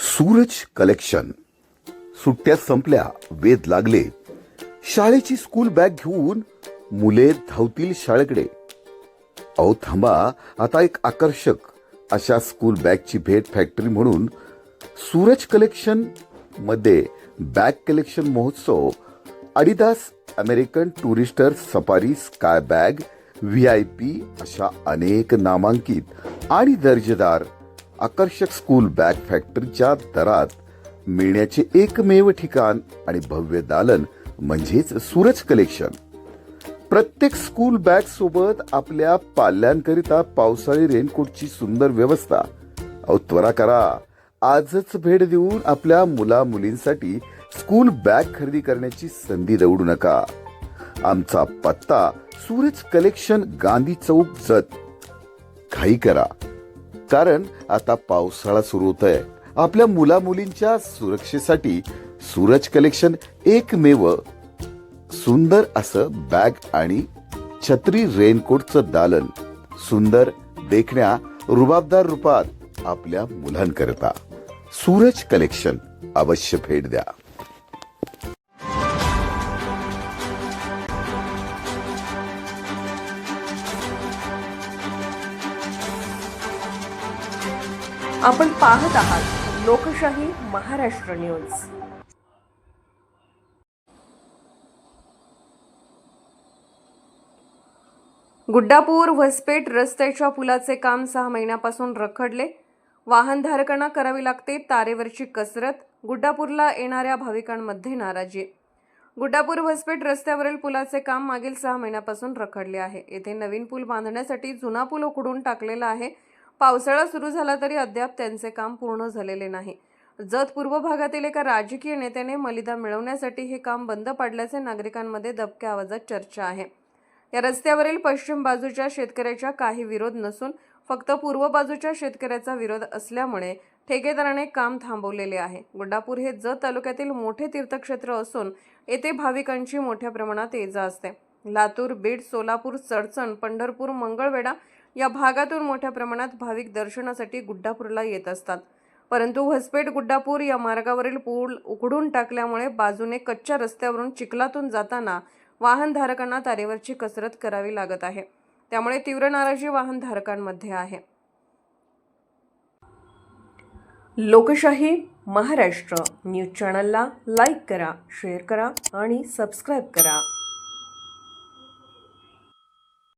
Suraj collection. सुट्ट्या संपल्या वेध लागले. शाळेची स्कूल बॅग घेऊन मुले धावतील शाळेकडे. अहो थांबा आता एक आकर्षक अशा स्कूल बॅगची भेट फॅक्टरी म्हणून सूरज कलेक्शनमध्ये बॅग कलेक्शन महोत्सव Adidas American Tourister Safari Sky bag V I P अशा अनेक नामांकित आणि दर्जेदार आकर्षक स्कूल बॅग फॅक्टरीच्या दरात मिळण्याचे एकमेव ठिकाण आणि भव्य दालन म्हणजेच सूरज कलेक्शन प्रत्येक स्कूल बॅग सोबत आपल्या पाल्यांकरिता पावसाळी रेनकोटची सुंदर व्यवस्था. त्वरा करा. आजच भेट देऊन आपल्या मुला मुलींसाठी स्कूल बॅग खरेदी करण्याची संधी दवडू नका. आमचा पत्ता सूरज कलेक्शन गांधी चौक जत. घाई करा. कारण आता पावसाळा सुरू होत आहे आपल्या मुला मुलींच्या सुरक्षेसाठी सूरज कलेक्शन एकमेव सुंदर असं बॅग आणि छत्री रेनकोटचं दालन सुंदर देखण्या रुबाबदार रूपात आपल्या मुलांकरता. सूरज कलेक्शन अवश्य भेट द्या. आपण पाहत आहात लोकशाही महाराष्ट्र न्यूज. गुड्डापूर वसपेट रस्त्याच्या पुलाचे काम सहा महिन्यापासून रखडले. वाहनधारकांना करावी लागते तारेवरची कसरत. गुड्डापूरला येणाऱ्या भाविकांमध्ये नाराजी. गुड्डापूर वसपेट रस्त्यावरील पुलाचे काम मागील सहा महिन्यापासून रखडले आहे. येथे नवीन पूल बांधण्यासाठी जुना पूल उकडून टाकलेला आहे. पावसाळा सुरू झाला तरी अद्याप त्यांचे काम पूर्ण झालेले नाही. जत पूर्व भागातील एका राजकीय नेत्याने मलिदा मिळवण्यासाठी हे काम बंद पाडल्याचे नागरिकांमध्ये दबक्या आवाजात चर्चा आहे. या रस्त्यावरील पश्चिम बाजूच्या शेतकऱ्याच्या काही विरोध नसून फक्त पूर्व बाजूच्या शेतकऱ्याचा विरोध असल्यामुळे ठेकेदाराने काम थांबवलेले आहे. गुड्डापूर हे जत तालुक्यातील मोठे तीर्थक्षेत्र असून येथे भाविकांची मोठ्या प्रमाणात ये जा असते. लातूर बीड सोलापूर चडचण पंढरपूर मंगळवेढा या भागातून मोठ्या प्रमाणात भाविक दर्शनासाठी गुड्डापूरला येत असतात. परंतु व्हसपेट गुड्डापूर या मार्गावरील पूल उघडून टाकल्यामुळे बाजूने कच्च्या रस्त्यावरून चिखलातून जाताना वाहनधारकांना तारेवरची कसरत करावी लागत आहे. त्यामुळे तीव्र नाराजी वाहनधारकांमध्ये आहे. लोकशाही महाराष्ट्र न्यूज चॅनलला लाईक करा शेअर करा आणि सबस्क्राईब करा.